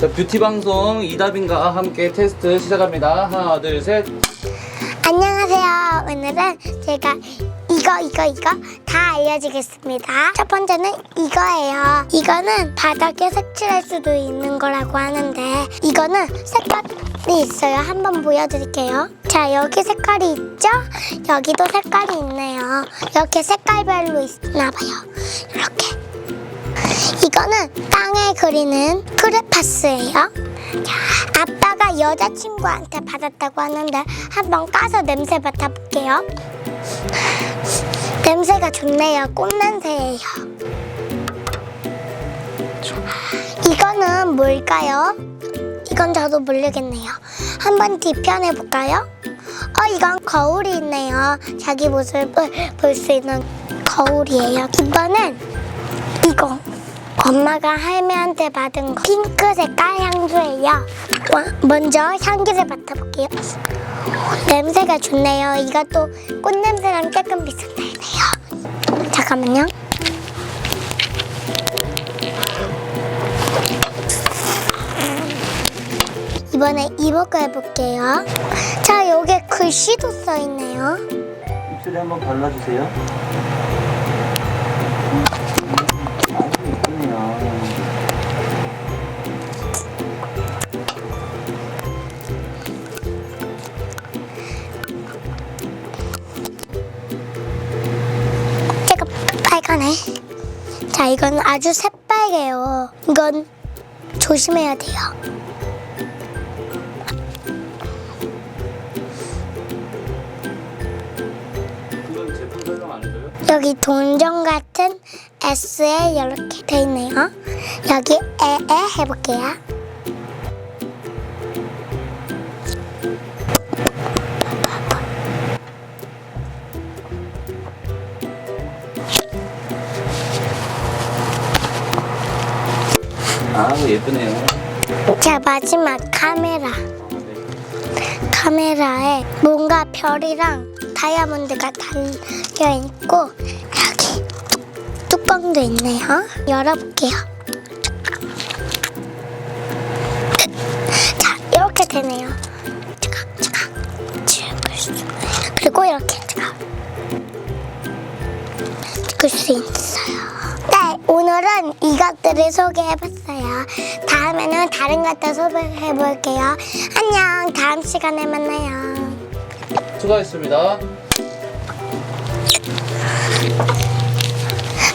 자, 뷰티 방송 이다빈과 함께 테스트 시작합니다. 하나, 둘, 셋. 안녕하세요. 오늘은 제가 이거 이거 이거 다 알려주겠습니다. 첫 번째는 이거예요. 이거는 바닥에 색칠할 수도 있는 거라고 하는데 이거는 색깔이 있어요. 한번 보여드릴게요. 자 여기 색깔이 있죠? 여기도 색깔이 있네요. 이렇게 색깔별로 있나 봐요. 이렇게. 이거는 땅에 그리는 크레파스예요. 자, 아빠가 여자친구한테 받았다고 하는데 한번 까서 냄새 맡아볼게요. 냄새가 좋네요. 꽃 냄새예요. 이거는 뭘까요? 이건 저도 모르겠네요. 한번 뒤편해 볼까요? 어, 이건 거울이 있네요. 자기 모습을 볼 수 있는 거울이에요. 이거는 이거. 엄마가 할매한테 받은 거. 핑크 색깔 향수예요. 와, 먼저 향기를 맡아볼게요. 냄새가 좋네요. 이것도 꽃 냄새랑 조금 비슷하네요. 잠깐만요. 이번에 이모거 해볼게요. 자, 여기 글씨도 써 있네요. 입술에 한번 발라주세요. 빨간해. 자, 이건 아주 새빨개요. 이건 조심해야 돼요. 여기 동전 같은 S에 이렇게 돼 있네요. 여기 에에 해볼게요. 아, 예쁘네요. 자, 마지막 카메라. 카메라에 뭔가 별이랑 다이아몬드가 달려 있고 여기 뚜껑도 있네요. 열어볼게요. 자, 이렇게 되네요. 그리고 이렇게. 찍을 수 있어요. 네, 오늘은 이것들을 소개해봤어요. 다음에는 다른 것도 소개해볼게요. 안녕, 다음 시간에 만나요. 수고하셨습니다.